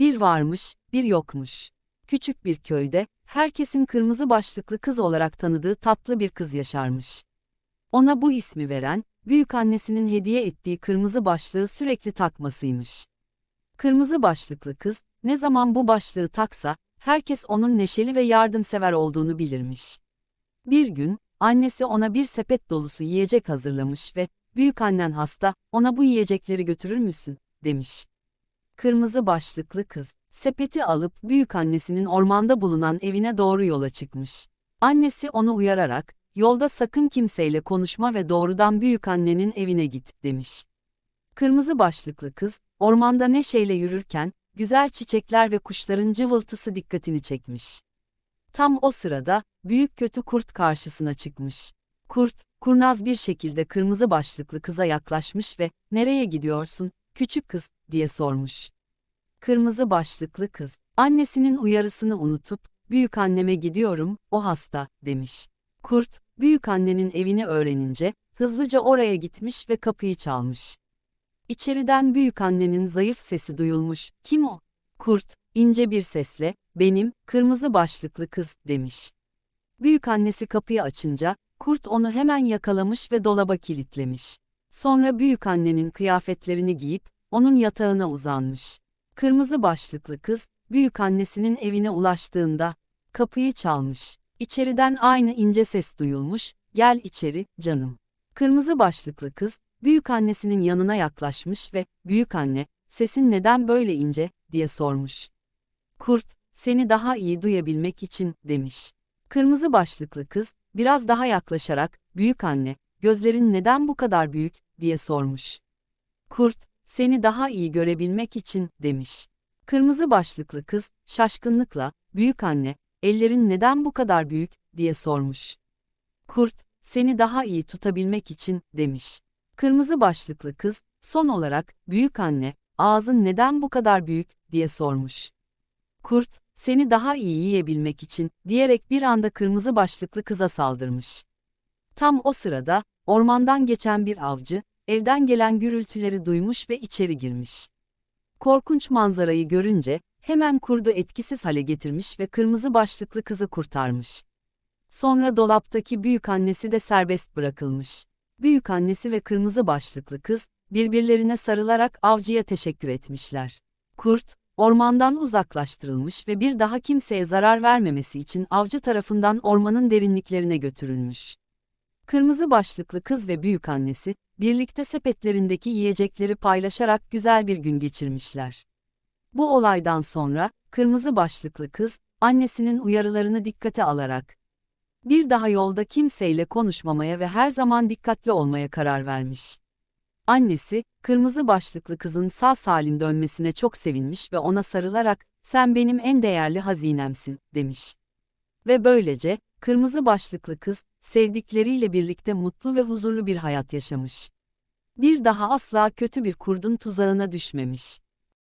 Bir varmış, bir yokmuş. Küçük bir köyde, herkesin kırmızı başlıklı kız olarak tanıdığı tatlı bir kız yaşarmış. Ona bu ismi veren, büyük annesinin hediye ettiği kırmızı başlığı sürekli takmasıymış. Kırmızı başlıklı kız, ne zaman bu başlığı taksa, herkes onun neşeli ve yardımsever olduğunu bilirmiş. Bir gün, annesi ona bir sepet dolusu yiyecek hazırlamış ve, büyük annen hasta, ona bu yiyecekleri götürür müsün, demiş. Kırmızı başlıklı kız, sepeti alıp büyük annesinin ormanda bulunan evine doğru yola çıkmış. Annesi onu uyararak, yolda sakın kimseyle konuşma ve doğrudan büyük annenin evine git, demiş. Kırmızı başlıklı kız, ormanda neşeyle yürürken, güzel çiçekler ve kuşların cıvıltısı dikkatini çekmiş. Tam o sırada, büyük kötü kurt karşısına çıkmış. Kurt, kurnaz bir şekilde kırmızı başlıklı kıza yaklaşmış ve, nereye gidiyorsun, küçük kız, diye sormuş. Kırmızı başlıklı kız, annesinin uyarısını unutup, büyük anneme gidiyorum, o hasta, demiş. Kurt, büyük annenin evini öğrenince, hızlıca oraya gitmiş ve kapıyı çalmış. İçeriden büyük annenin zayıf sesi duyulmuş, kim o? Kurt, ince bir sesle, benim, kırmızı başlıklı kız, demiş. Büyük annesi kapıyı açınca, kurt onu hemen yakalamış ve dolaba kilitlemiş. Sonra büyük annenin kıyafetlerini giyip, onun yatağına uzanmış. Kırmızı başlıklı kız, büyük annesinin evine ulaştığında, kapıyı çalmış. İçeriden aynı ince ses duyulmuş, gel içeri, canım. Kırmızı başlıklı kız, büyük annesinin yanına yaklaşmış ve, büyük anne, sesin neden böyle ince, diye sormuş. Kurt, seni daha iyi duyabilmek için, demiş. Kırmızı başlıklı kız, biraz daha yaklaşarak, büyük anne, gözlerin neden bu kadar büyük, diye sormuş. Kurt, seni daha iyi görebilmek için, demiş. Kırmızı başlıklı kız, şaşkınlıkla, büyük anne, ellerin neden bu kadar büyük, diye sormuş. Kurt, seni daha iyi tutabilmek için, demiş. Kırmızı başlıklı kız, son olarak, büyük anne, ağzın neden bu kadar büyük, diye sormuş. Kurt, seni daha iyi yiyebilmek için, diyerek bir anda kırmızı başlıklı kıza saldırmış. Tam o sırada, ormandan geçen bir avcı, evden gelen gürültüleri duymuş ve içeri girmiş. Korkunç manzarayı görünce, hemen kurdu etkisiz hale getirmiş ve kırmızı başlıklı kızı kurtarmış. Sonra dolaptaki büyük annesi de serbest bırakılmış. Büyük annesi ve kırmızı başlıklı kız, birbirlerine sarılarak avcıya teşekkür etmişler. Kurt, ormandan uzaklaştırılmış ve bir daha kimseye zarar vermemesi için avcı tarafından ormanın derinliklerine götürülmüş. Kırmızı başlıklı kız ve büyük annesi, birlikte sepetlerindeki yiyecekleri paylaşarak güzel bir gün geçirmişler. Bu olaydan sonra, kırmızı başlıklı kız, annesinin uyarılarını dikkate alarak, bir daha yolda kimseyle konuşmamaya ve her zaman dikkatli olmaya karar vermiş. Annesi, kırmızı başlıklı kızın sağ salim dönmesine çok sevinmiş ve ona sarılarak, sen benim en değerli hazinemsin, demiş. Ve böylece, kırmızı başlıklı kız, sevdikleriyle birlikte mutlu ve huzurlu bir hayat yaşamış. Bir daha asla kötü bir kurdun tuzağına düşmemiş.